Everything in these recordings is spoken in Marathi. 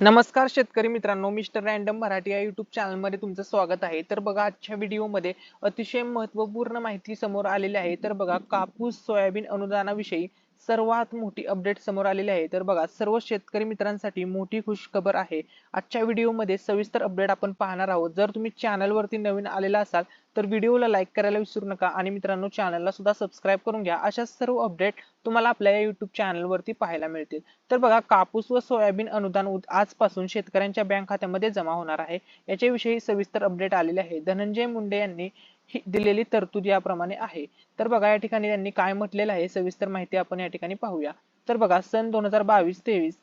नमस्कार शेतकरी मित्रांनो मिस्टर रँडम मराठी या युट्यूब चॅनलमध्ये तुमचं स्वागत आहे. तर बघा आजच्या व्हिडिओमध्ये अतिशय महत्त्वपूर्ण माहिती समोर आलेली आहे. तर बघा कापूस सोयाबीन अनुदानाविषयी सर्वात मोठी अपडेट समोर आलेली आहे. तर बघा सर्व शेतकरी मित्रांसाठी मोठी खुश खबर आहे. आजच्या व्हिडिओमध्ये सविस्तर अपडेट आपण पाहणार आहोत. जर तुम्ही चॅनलवरती नवीन आलेला असाल तर व्हिडिओला लाईक करायला विसरू नका आणि मित्रांनो चॅनलला सुद्धा सबस्क्राईब करून घ्या. अशा सर्व अपडेट तुम्हाला आपल्या या युट्यूब चॅनलवरती पाहायला मिळतील. तर बघा कापूस व सोयाबीन अनुदान आजपासून शेतकऱ्यांच्या बँक खात्यामध्ये जमा होणार आहे. याच्याविषयी सविस्तर अपडेट आलेले आहे. धनंजय मुंडे यांनी ही दिलेली तरतूद याप्रमाणे आहे. तर बघा या ठिकाणी त्यांनी काय म्हटलेलं आहे सविस्तर माहिती आपण या ठिकाणी पाहूया. तर बघा सन दोन हजार बावीस तेवीस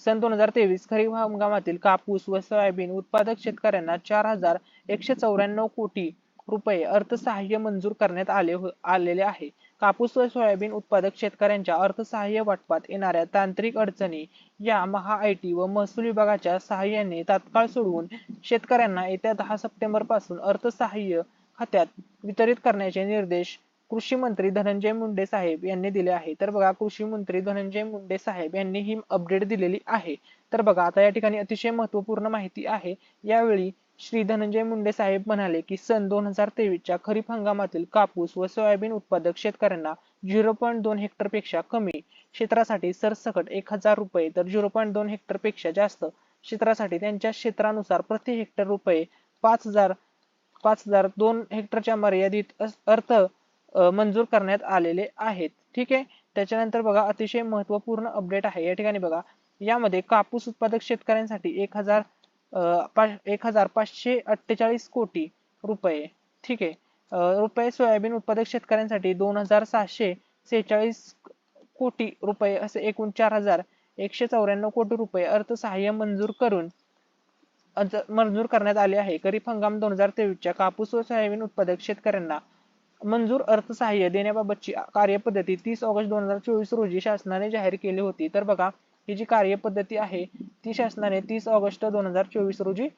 सन दोन हजार तेवीस खरीप हंगामातील कापूस व सोयाबीन उत्पादक शेतकऱ्यांना चार हजार एकशे चौऱ्याण्णव कोटी रुपये अर्थसहाय्य मंजूर करण्यात आले हो, आलेले आहे. कापूस व सोयाबीन उत्पादक शेतकऱ्यांच्या अर्थसहाय्य वाटपात येणाऱ्या तांत्रिक अडचणी या महा आयटी व महसूल विभागाच्या सहाय्याने तात्काळ सोडवून शेतकऱ्यांना येत्या दहा सप्टेंबरपासून अर्थसहाय्य खात्यात वितरित करण्याचे निर्देश कृषी मंत्री धनंजय मुंडे साहेब यांनी दिले आहे. तर बघा कृषी मंत्री धनंजय मुंडे साहेब यांनी ही अपडेट दिलेली आहे. तर बघा आता या ठिकाणी अतिशय महत्त्वपूर्ण माहिती आहे. यावेळी श्री धनंजय मुंडे साहेब म्हणाले की सन दोन हजार तेवीसच्या खरीप हंगामातील कापूस व सोयाबीन उत्पादक शेतकऱ्यांना झिरो पॉईंट दोन हेक्टरपेक्षा कमी क्षेत्रासाठी सरसकट एक हजार रुपये तर झिरो पॉईंट दोन हेक्टरपेक्षा जास्त क्षेत्रासाठी त्यांच्या क्षेत्रानुसार प्रति हेक्टर रुपये पाच हजार पाच हजार दोन हेक्टरच्या मर्यादित अर्थ मंजूर करण्यात आलेले आहेत. ठीक आहे? त्याच्यानंतर बघा अतिशय महत्त्वपूर्ण अपडेट आहे. या ठिकाणी बघा यामध्ये कापूस उत्पादक शेतकऱ्यांसाठी एक हजार एक हजार पाचशे अठ्ठेचाळीस कोटी रुपये. ठीक आहे? रुपये सोयाबीन उत्पादक शेतकऱ्यांसाठी दोन हजार सहाशे सेहेचाळीस कोटी रुपये असे एकूण चार हजार एकशे चौऱ्याण्णव कोटी रुपये अर्थसहाय्य मंजूर करून मंजूर करण्यात आले आहे. खरीप हंगाम दोन हजार तेवीसच्या कापूस व सोयाबीन उत्पादक शेतकऱ्यांना मंजूर अर्थसहाय्य देण्याबाबतची कार्यपद्धती तीस ऑगस्ट दोन हजार चोवीस रोजी शासनाने जाहीर केली होती. तर बघा ही जी कार्यपद्धती आहे ती शासनाने तीस ऑगस्ट दोन हजार चोवीस रोजी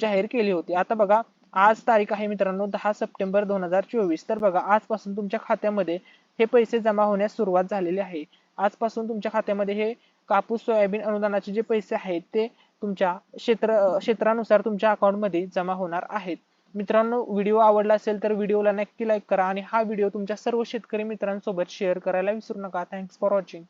जाहीर केली होती. आता बघा आज तारीख आहे मित्रांनो दहा सप्टेंबर दोन हजार चोवीस. तर बघा आजपासून तुमच्या खात्यामध्ये हे पैसे जमा होण्यास सुरुवात झालेली आहे. आजपासून तुमच्या खात्यामध्ये हे कापूस सोयाबीन अनुदानाचे जे पैसे आहेत ते तुमच्या क्षेत्र क्षेत्रानुसार तुमच्या अकाउंटमध्ये जमा होणार आहेत. मित्रांनो व्हिडिओ आवडला असेल तर व्हिडिओला नक्की लाईक करा आणि हा व्हिडिओ तुमच्या सर्व शेतकरी मित्रांसोबत शेअर करायला विसरू नका. Thanks for watching